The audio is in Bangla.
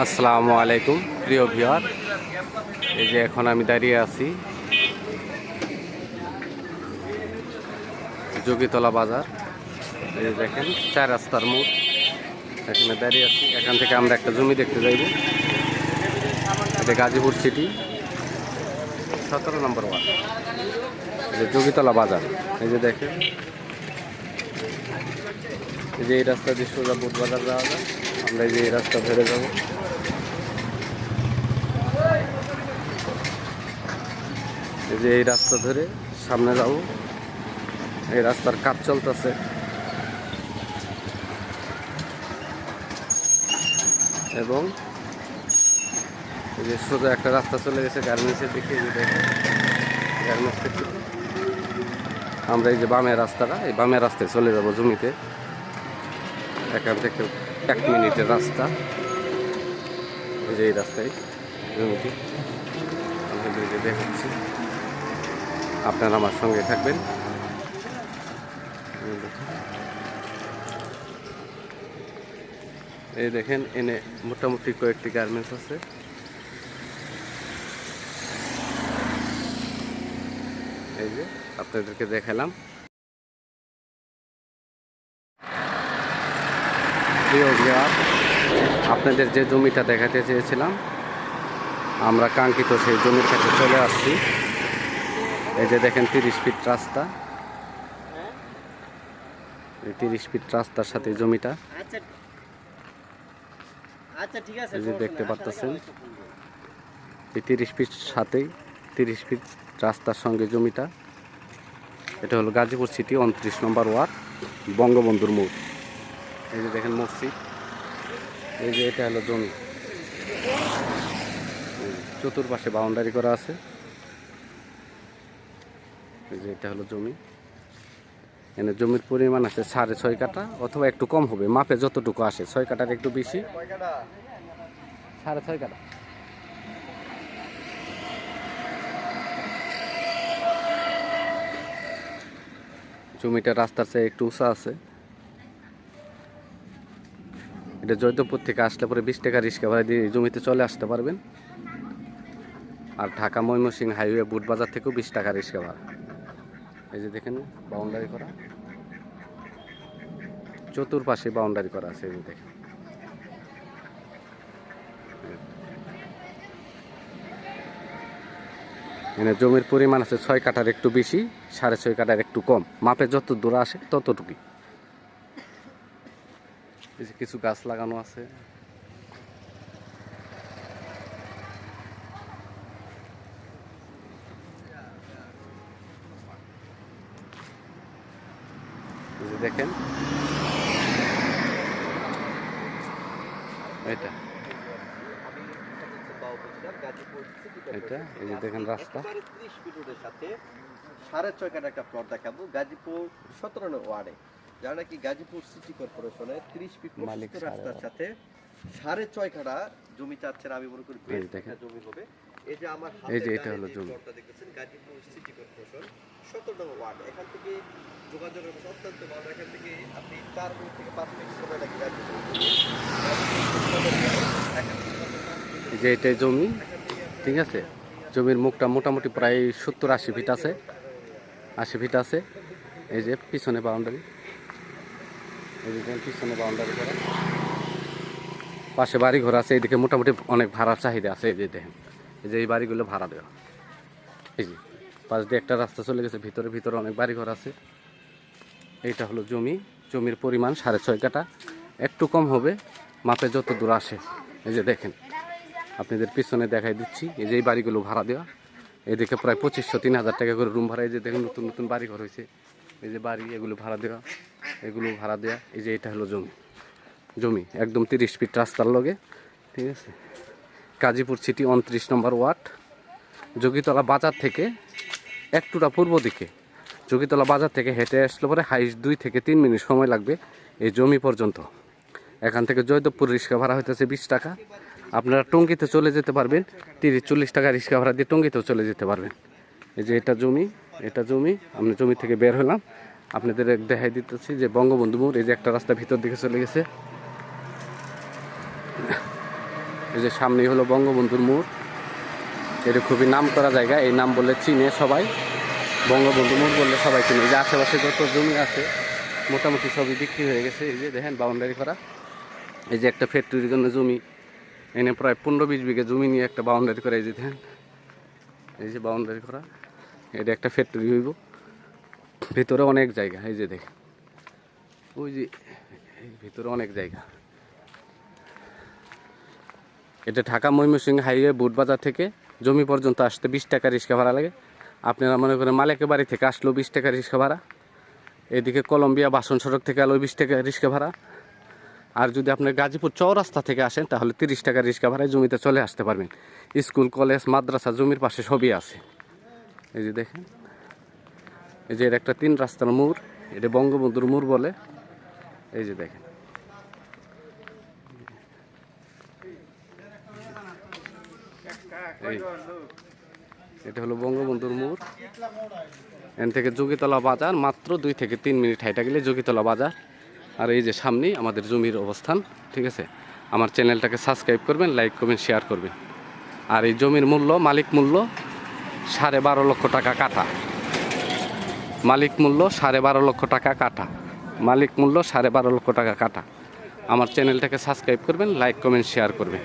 আসসালামু আলাইকুম, প্রিয় ভিওয়ার এই যে এখন আমি দাঁড়িয়ে আছি যোগীতলা বাজার। এই যে দেখেন, চার রাস্তার মোড়। এখানে দাঁড়িয়ে আছি। এখান থেকে আমরা একটা জমি দেখতে যাইব। এটা গাজীপুর সিটি, সতেরো নম্বর ওয়ার্ড। এই যে যোগীতলা বাজার। এই যে দেখেন, এই যে এই রাস্তা দিয়ে সোজা বুধ বাজার যাওয়া যায়। আমরা এই যে এই রাস্তা ধরে যাব। এই যে এই রাস্তা ধরে সামনে যাব। এই রাস্তার কাজ চলতেছে। এবং এই যে সোজা একটা রাস্তা চলে গেছে গার্মেন্টসের দিকে থেকে আমরা এই যে বামের রাস্তাটা, এই বামের রাস্তায় চলে যাব জমিতে। এখান থেকে এক মিনিটের রাস্তা। এই যে এই রাস্তায় জমিটি। আপনাদেরকে দেখাচ্ছি। আপনারা আমার সঙ্গে থাকবেন। এই দেখেন, এনে মোটামুটি কয়েকটি গার্মেন্টস আছে। এই যে, আপনাদেরকে দেখালাম। আপনাদের যে জমিটা দেখাতে চেয়েছিলাম, আমরা কাঙ্ক্ষিত সেই জমির কাছে চলে আসছি। এই যে দেখেন তিরিশ ফিট রাস্তা। এই তিরিশ ফিট রাস্তার সাথে জমিটা। আচ্ছা আচ্ছা এই যে দেখতে পারতেছেন এই তিরিশ ফিট সাথেই তিরিশ ফিট রাস্তার সঙ্গে জমিটা। এটা হলো গাজীপুর সিটি উনত্রিশ নম্বর ওয়ার্ড বঙ্গবন্ধুর মোড়। এই যে দেখেন মসজিদ। এই যে এটা হলো জমি। চতুর্পাশে বাউন্ডারি করা আছে। যে এটা হলো জমি এখানে জমির পরিমাণ আছে সাড়ে ছয় কাটা অথবা একটু কম হবে, মাপে যতটুকু আসে, ছয় কাটার একটু বেশি। সাড়ে ছয় কাটা জমিটা রাস্তার চেয়ে একটু উঁচা আছে। এটা জয়দেবপুর থেকে আসলে পরে বিশ টাকা রিক্সা ভাড়া দিয়ে জমিতে চলে আসতে পারবেন। আর ঢাকা ময়মনসিং হাইওয়ে বুট বাজার থেকেও বিশ টাকা রিক্সা ভাড়া। এই যে দেখেন বাউন্ডারি করা। চতুর্পাশে বাউন্ডারি করা আছে, এই যে দেখেন। এখানে জমির পরিমাণ আছে ছয় কাঠার একটু বেশি, সাড়ে ছয় কাঠার একটু কম। মাপে যত দূর আসে ততটুকুই। কিছু গাছ লাগানো আছে। দেখেন। এটা। এটা এই যে দেখেন রাস্তা। ত্রিশ ফিটের সাথে সাড়ে ছয় কাটা একটা প্লট দেখাবো গাজীপুর সতেরো নং ওয়ার্ডে যারা নাকি গাজীপুর সিটি কর্পোরেশনের ত্রিশ ফিট রাস্তার সাথে সাড়ে ছয় কাটা জমি চাচ্ছেন আমি মনে করি জমি হবে। এই যে আমার এই যে এটা হলো জমি। দেখতেছেন গাজীপুর সিটি কর্পোরেশন সতেরো নং ওয়ার্ড। এখান থেকে যোগাযোগের ব্যবস্থা অত্যন্ত ভালো। এখান থেকে আপনি চার মিনিট থেকে পাঁচ মিনিট সময় লাগে গাজীপুর যে এটাই জমি ঠিক আছে? জমির মুখটা মোটামুটি প্রায় সত্তর আশি ফিট আছে আশি ফিট আছে। এই যে পিছনে বাউন্ডারি। এই যে পিছনে বাউন্ডারি করা। পাশে বাড়ি ঘর আছে এইদিকে মোটামুটি অনেক ভাড়ার চাহিদা আছে এই যে দেখেন। এই যে এই বাড়িগুলো ভাড়া দেওয়া এই যে, পাশ দিয়ে একটা রাস্তা চলে গেছে, ভিতরে ভিতরে অনেক বাড়ি ঘর আছে। এইটা হলো জমি, জমির পরিমাণ সাড়ে ছয় কাটা একটু কম হবে, মাপে যত দূর আসে। এই যে দেখেন, আপনাদের পিছনে দেখাই দিচ্ছি, এই যে এই বাড়িগুলো ভাড়া দেওয়া। এদিকে প্রায় পঁচিশশো, তিন হাজার টাকা করে রুম ভাড়া। এই যে দেখেন, নতুন নতুন বাড়ি ঘর হয়েছে। এই যে বাড়ি, এগুলো ভাড়া দেওয়া, এগুলো ভাড়া দেওয়া। এই যে এটা হলো জমি। জমি, একদম তিরিশ ফিট রাস্তার লগে, ঠিক আছে? গাজীপুর সিটি উনত্রিশ নম্বর ওয়ার্ড, যোগীতলা বাজার থেকে একটুটা পূর্ব দিকে। যোগীতলা বাজার থেকে হেঁটে আসলে পরে হাইস্ট দুই থেকে তিন মিনিট সময় লাগবে এই জমি পর্যন্ত। এখান থেকে জয়দেবপুর রিক্সা ভাড়া হইতেছে বিশ টাকা। আপনারা টঙ্গিতে চলে যেতে পারবেন, তিরিশ চল্লিশ টাকা রিক্সা ভাড়া দিয়ে টঙ্গিতেও চলে যেতে পারবেন। এই যে এটা জমি এটা জমি আমি জমি থেকে বের হলাম। আপনাদের দেখাই দিতেছি যে বঙ্গবন্ধু মোড়, এই যে একটা রাস্তা ভিতর দিকে চলে গেছে। এই যে সামনেই হলো বঙ্গবন্ধুর মোড়। এটা খুবই নাম করা জায়গা, এই নাম বললে চিনে সবাই। বঙ্গবন্ধু মোড় বললে সবাই চিনে। যে আশেপাশে যত জমি আছে, মোটামুটি সবই বিক্রি হয়ে গেছে। এই যে দেখেন, বাউন্ডারি করা। এই যে একটা ফ্যাক্টরির জন্য জমি, এনে প্রায় পনেরো বিশ বিঘে জমি নিয়ে একটা বাউন্ডারি করা। এই যে দেখেন, এই যে বাউন্ডারি করা। এটা একটা ফ্যাক্টরি হইব। ভিতরে অনেক জায়গা, এই যে দেখেন। ওই যে ভিতরে অনেক জায়গা। এটা ঢাকা ময়মনসিংহ হাইওয়ে বুটবাজার থেকে জমি পর্যন্ত আসতে বিশ টাকা রিক্সা ভাড়া লাগে। আপনারা মনে করেন মালিকের বাড়ি থেকে আসলো বিশ টাকা রিক্সা ভাড়া। এদিকে কলম্বিয়া বাসন সড়ক থেকে আলো বিশ টাকা রিক্সা ভাড়া। আর যদি আপনি গাজীপুর চৌরাস্তা থেকে আসেন, তাহলে তিরিশ টাকা রিক্সা ভাড়ায় জমিতে চলে আসতে পারবেন। স্কুল, কলেজ, মাদ্রাসা জমির পাশে সবই আছে। এই যে দেখেন, এই যে এটা একটা তিন রাস্তার মোড়, এটা বঙ্গবন্ধুর মোড় বলে। এই যে দেখেন। এই, এটা হলো বঙ্গবন্ধুর মোড়। এখান থেকে যোগীতলা বাজার, মাত্র দুই থেকে তিন মিনিট হাইটা গেলে যোগীতলা বাজার। আর এই যে সামনেই আমাদের জমির অবস্থান, ঠিক আছে? আমার চ্যানেলটাকে সাবস্ক্রাইব করবেন, লাইক করবেন, শেয়ার করবেন। আর এই জমির মূল্য, মালিক মূল্য সাড়ে বারো লক্ষ টাকা কাঠা। মালিক মূল্য সাড়ে বারো লক্ষ টাকা কাঠা। মালিক মূল্য সাড়ে বারো লক্ষ টাকা কাঠা। আমার চ্যানেলটাকে সাবস্ক্রাইব করবেন, লাইক, কমেন্ট, শেয়ার করবেন।